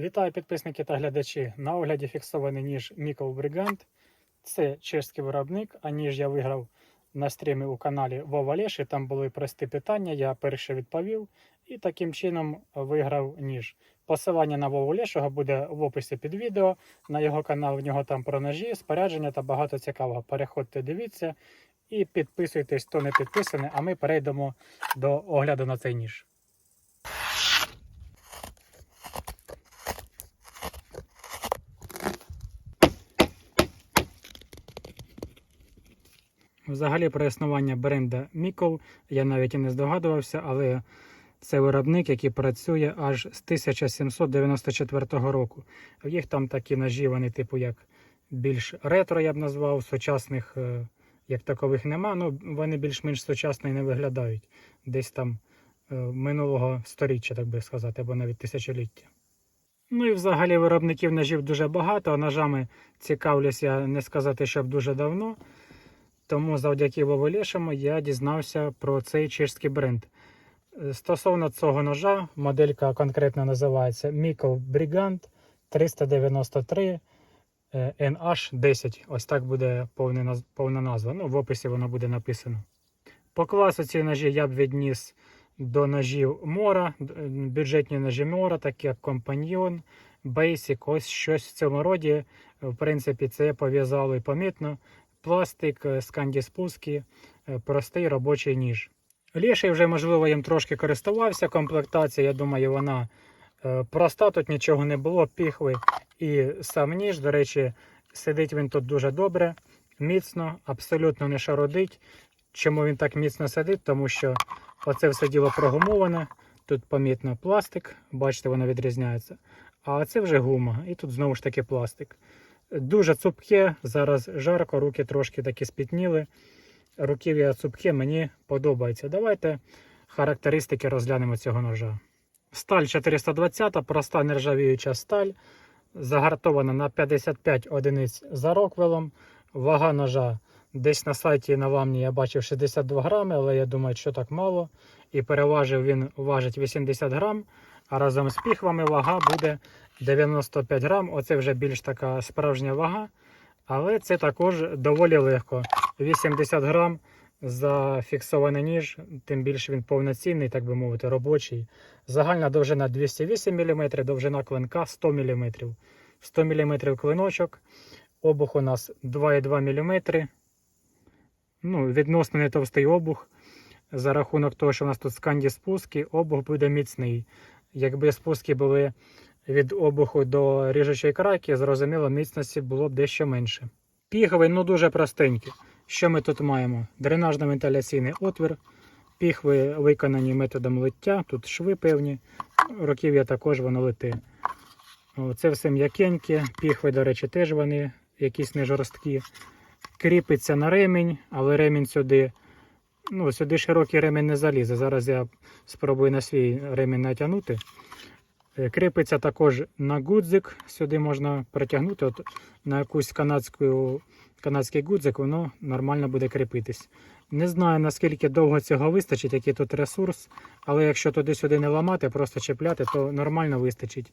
Вітаю підписники та глядачі. На огляді фіксований ніж Міков Бригант. Це чешський виробник, а ніж я виграв на стрімі у каналі Вова Леші. Там були прості питання, я перше відповів і таким чином виграв ніж. Посилання на Вову Лешого буде в описі під відео. На його канал в нього там про ножі, спорядження та багато цікавого. Переходьте, дивіться і підписуйтесь, хто не підписаний, а ми перейдемо до огляду на цей ніж. Взагалі про існування бренда Мікол я навіть і не здогадувався, але це виробник, який працює аж з 1794 року. В їх там такі ножі, вони, типу, як більш ретро, я б назвав, сучасних е, як такових нема. Ну, вони більш-менш сучасно і не виглядають. Десь там е, минулого сторіччя, так би сказати, або навіть тисячоліття. Ну і взагалі виробників ножів дуже багато. Ножами цікавлюсь я не сказати, щоб дуже давно. Тому завдяки Воволішому я дізнався про цей чешський бренд. Е, Стосовно цього ножа, моделька конкретно називається Mikkel Brigant 393 е, NH10. Ось так буде повна назва. Ну, в описі воно буде написано. По класу ці ножі я б відніс до ножів Мора, е, бюджетні ножі Мора, такі як Companion, Basic, ось щось в цьому роді. В принципі, це пов'язало і помітно пластик, е, сканді спуски, е, простий робочий ніж. Ліший вже, можливо, їм трошки користувався. Комплектація, я думаю, вона е, проста, тут нічого не було, піхви і сам ніж. До речі, сидить він тут дуже добре, міцно, абсолютно не шародить. Чому він так міцно сидить? Тому що оце все діло прогумоване. Тут помітно пластик, бачите, воно відрізняється. А це вже гума, і тут знову ж таки пластик. Дуже цупке, зараз жарко, руки трошки такі спітніли. Руків'я цупке, мені подобається. Давайте характеристики розглянемо цього ножа. Сталь 420, проста нержавіюча сталь, загартована на 55 одиниць за роквелом. Вага ножа десь на сайті на ламні я бачив 62 грами, але я думаю, що так мало. І переважив він важить 80 грам, а разом з піхвами вага буде 95 грам. Оце вже більш така справжня вага. Але це також доволі легко. 80 грам за фіксований ніж, тим більше він повноцінний, так би мовити, робочий. Загальна довжина 208 мм, довжина клинка 100 мм. 100 мм клиночок. Обух у нас 2,2 мм. Ну, відносно не товстий обух. За рахунок того, що у нас тут сканді спуски, обух буде міцний. Якби спуски були від обуху до ріжучої краки, зрозуміло, міцності було б дещо менше. Піховий ну дуже простенький. Що ми тут маємо? Дренажно-вентиляційний отвір. Піхви виконані методом лиття, тут шви певні, руків'я також воно лите. О, Це все м'якеньке, піхви, до речі, теж вони якісь не жорсткі. Кріпиться на ремінь, але ремінь сюди. Ну, сюди широкий ремінь не залізе. Зараз я спробую на свій ремінь натягнути. Е, Кріпиться також на гудзик. Сюди можна притягнути от на якусь канадську, канадський гудзик, воно нормально буде кріпитись. Не знаю наскільки довго цього вистачить, який тут ресурс, але якщо туди-сюди не ламати, просто чіпляти, то нормально вистачить.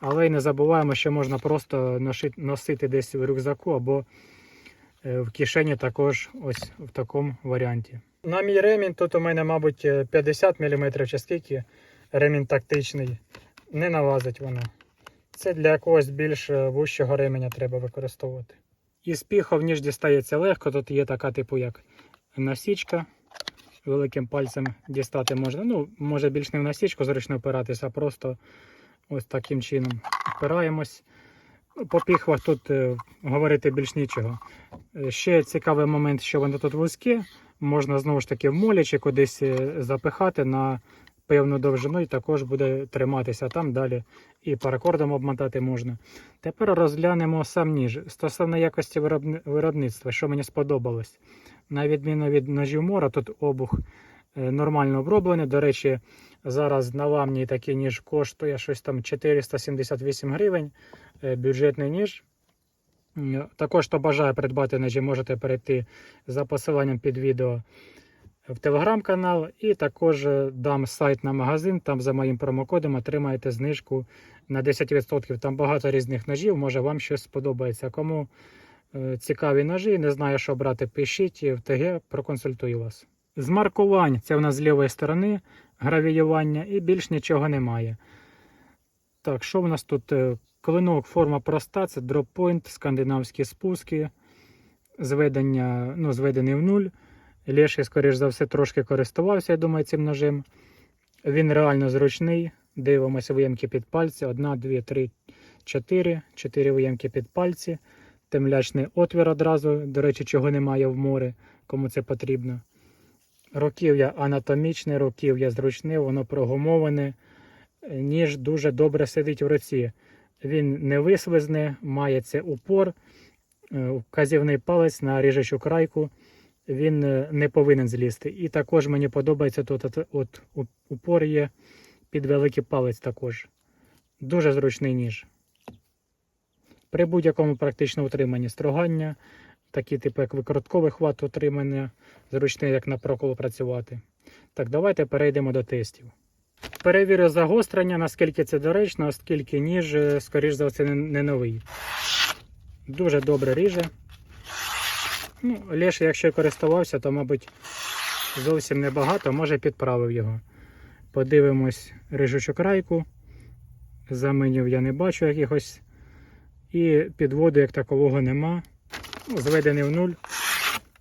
Але не забуваємо, що можна просто носити десь в рюкзаку або е, в кишені також ось в такому варіанті. На мій ремінь тут у мене, мабуть, е, 50 мм чи скільки ремінь тактичний не налазить воно. Це для якогось більш е, вущого ременя треба використовувати. Із піхов ніж дістається легко. Тут є така, типу, як насічка. Великим пальцем дістати можна. Ну, може більш не в насічку зручно опиратися, а просто ось таким чином впираємось. Ну, По піхвах тут е, говорити більш нічого. Е, Ще цікавий момент, що вони тут вузькі. Можна знову ж таки в молі чи кудись е, запихати на певну довжину і також буде триматися там далі. І паракордом обмотати можна. Тепер розглянемо сам ніж. Стосовно якості виробництва, що мені сподобалось. На відміну від ножів мора, тут обух е, нормально оброблений. До речі, зараз на ламні такий ніж коштує щось там 478 гривень. Е, Бюджетний ніж. Також, хто бажає придбати ножі, можете перейти за посиланням під відео в телеграм-канал і також е, дам сайт на магазин. Там за моїм промокодом отримаєте знижку на 10%. Там багато різних ножів, може вам щось сподобається. Кому е, цікаві ножі, не знаю, що брати, пишіть в ТГ, проконсультую вас. З маркувань це в нас з лівої сторони гравіювання і більш нічого немає. Так, що в нас тут? Клинок, форма проста, це дроппойнт, скандинавські спуски, зведення, ну, зведений в нуль. Леший, скоріш за все, трошки користувався, я думаю, цим ножем. Він реально зручний. Дивимося виємки під пальці. Одна, дві, три, чотири. Чотири виємки під пальці. Темлячний отвір одразу, до речі, чого немає в морі, кому це потрібно. Руків'я анатомічне, руків'я зручне, воно прогумоване. Ніж дуже добре сидить в руці. Він не вислизне, має це упор, е, вказівний палець на ріжучу крайку. Він е, не повинен злізти. І також мені подобається тут от, от упор є під великий палець також. Дуже зручний ніж. При будь-якому практично утриманні строгання, такі типу як викрутковий хват утримання, зручний як на прокол працювати. Так, давайте перейдемо до тестів. Перевірю загострення, наскільки це доречно, оскільки ніж, е, скоріш за все, не- новий. Дуже добре ріже. Ну, Лєш, якщо й користувався, то, мабуть, зовсім небагато, може підправив його. Подивимось рижучу крайку. Заменів я не бачу якихось. І підводу як такового нема. Ну, зведений в нуль.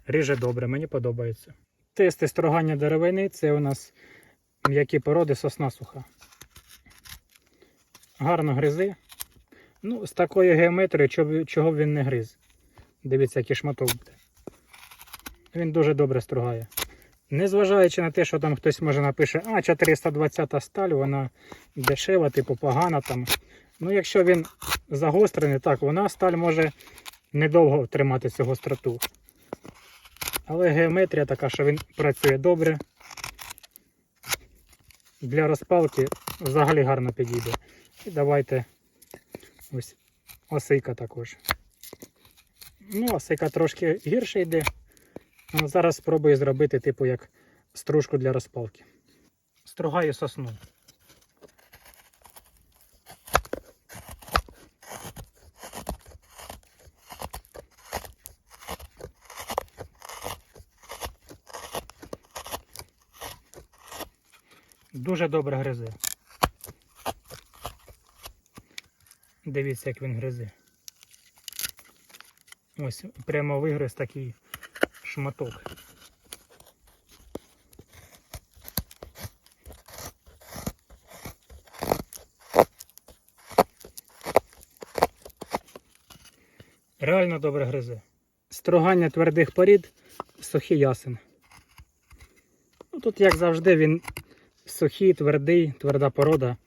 Ріже добре, мені подобається. Тести строгання деревини це у нас м'які породи сосна суха. Гарно гризи. Ну, з такою геометрією, чого, б він не гриз. Дивіться, який шматок буде. Він дуже добре стругає. Незважаючи на те, що там хтось може напише, а 420 сталь, вона дешева, типу погана там. Ну, якщо він загострений, так, вона сталь може недовго тримати цю гостроту. Але геометрія така, що він працює добре. Для розпалки взагалі гарно підійде. І давайте ось осика також. Ну, осика трошки гірше йде. Ну, Зараз спробую зробити, типу, як стружку для розпалки. Стругаю сосну. Дуже добре гризе. Дивіться, як він гризе. Ось прямо вигриз такий шматок. Реально добре гризе. Строгання твердих порід сухий ясен. Ну, тут, як завжди, він сухий, твердий, тверда порода.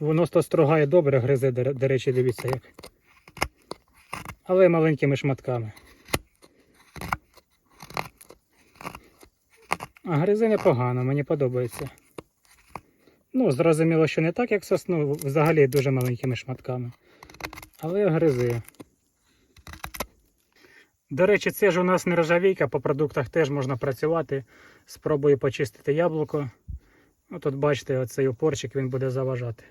Воно то строгає добре, гризе, до, речі, дивіться як. Але маленькими шматками. А гризе непогано, мені подобається. Ну, зрозуміло, що не так, як сосну, взагалі дуже маленькими шматками. Але гризи. До речі, це ж у нас нержавійка, по продуктах теж можна працювати. Спробую почистити яблуко. Тут бачите, оцей опорчик він буде заважати.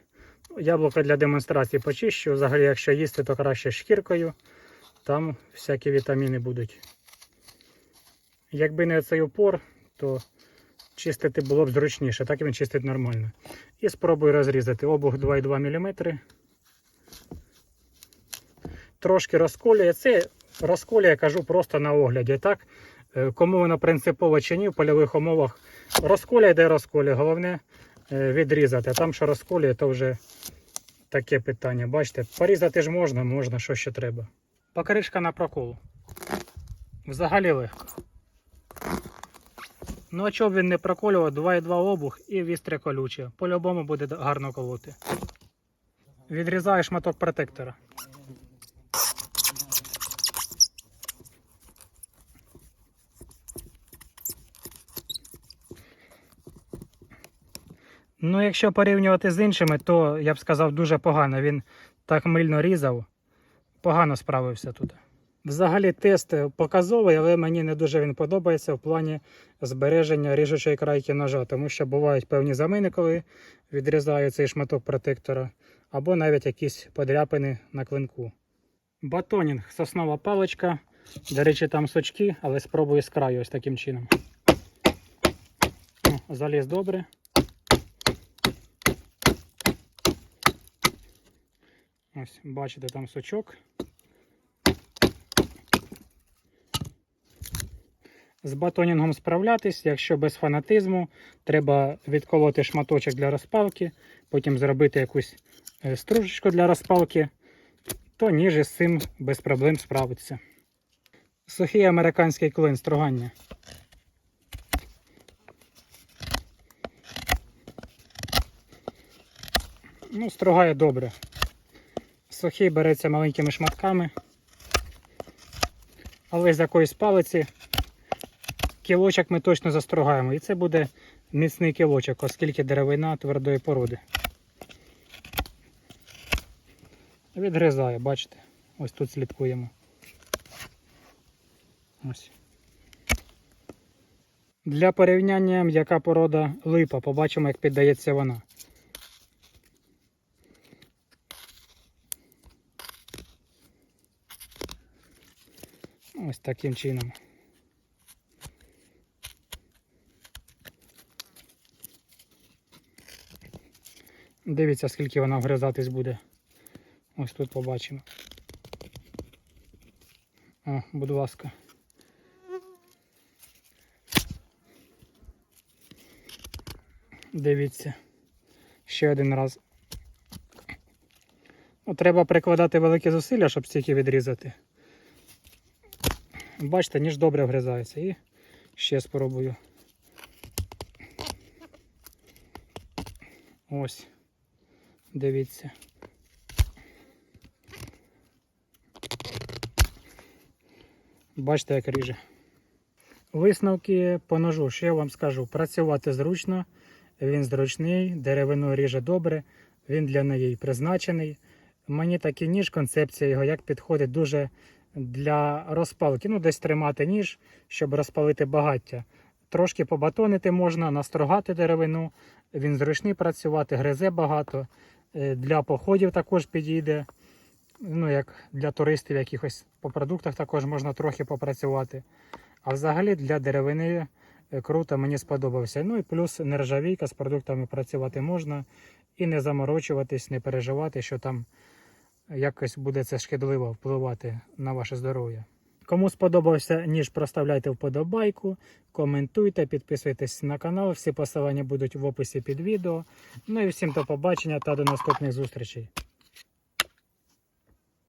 Яблуко для демонстрації почищу. Взагалі, якщо їсти, то краще шкіркою. Там всякі вітаміни будуть. Якби не цей опор, то чистити було б зручніше, так він чистить нормально. І спробую розрізати обух 2,2 мм. Трошки розколює. Це розколює, кажу просто на огляді. Так? Е, Кому воно принципово чи ні в польових умовах. Розколює, де розколює. Головне е, відрізати. А там, що розколює, то вже таке питання. Бачите, порізати ж можна, можна, що ще треба. Покришка на прокол. Взагалі легко. Ну, а чого б він не проколював, 2,2 обух і вістря колюче. По-любому буде гарно колоти. Відрізаю шматок протектора. Ну, якщо порівнювати з іншими, то я б сказав дуже погано. Він так мильно різав. Погано справився тут. Взагалі тест показовий, але мені не дуже він подобається в плані збереження ріжучої крайки ножа, тому що бувають певні замини, коли відрізаю цей шматок протектора, або навіть якісь подряпини на клинку. Батонінг, соснова паличка. До речі, там сучки, але спробую з краю ось таким чином. Заліз добре. Ось, бачите, там сучок. З батонінгом справлятись, якщо без фанатизму, треба відколоти шматочок для розпалки, потім зробити якусь е, стружечку для розпалки, то ніж із цим без проблем справиться. Сухий американський клин стругання. Ну, стругає добре. Сухий береться маленькими шматками, але з якоїсь палиці кілочок ми точно застругаємо. І це буде міцний кілочок, оскільки деревина твердої породи. Відгризає, бачите? Ось тут слідкуємо. Ось. Для порівняння, яка порода липа, побачимо, як піддається вона. Ось таким чином. Дивіться, скільки вона вгризатись буде. Ось тут побачимо. О, будь ласка. Дивіться. Ще один раз. Ну, треба прикладати великі зусилля, щоб стільки відрізати. Бачите, ніж добре вгризається. І ще спробую. Ось. Дивіться. Бачите, як ріже. Висновки по ножу, що я вам скажу, працювати зручно, він зручний, деревину ріже добре, він для неї призначений. Мені такий ніж, концепція його як підходить дуже для розпалки. Ну, десь тримати ніж, щоб розпалити багаття. Трошки побатонити можна, настрогати деревину. Він зручний працювати, гризе багато. Е, Для походів також підійде. Ну, як для туристів якихось по продуктах також можна трохи попрацювати. А взагалі для деревини е, круто, мені сподобався. Ну і плюс нержавійка з продуктами працювати можна і не заморочуватись, не переживати, що там якось буде це шкідливо впливати на ваше здоров'я. Кому сподобався ніж, проставляйте вподобайку, коментуйте, підписуйтесь на канал. Всі посилання будуть в описі під відео. Ну і всім до побачення та до наступних зустрічей.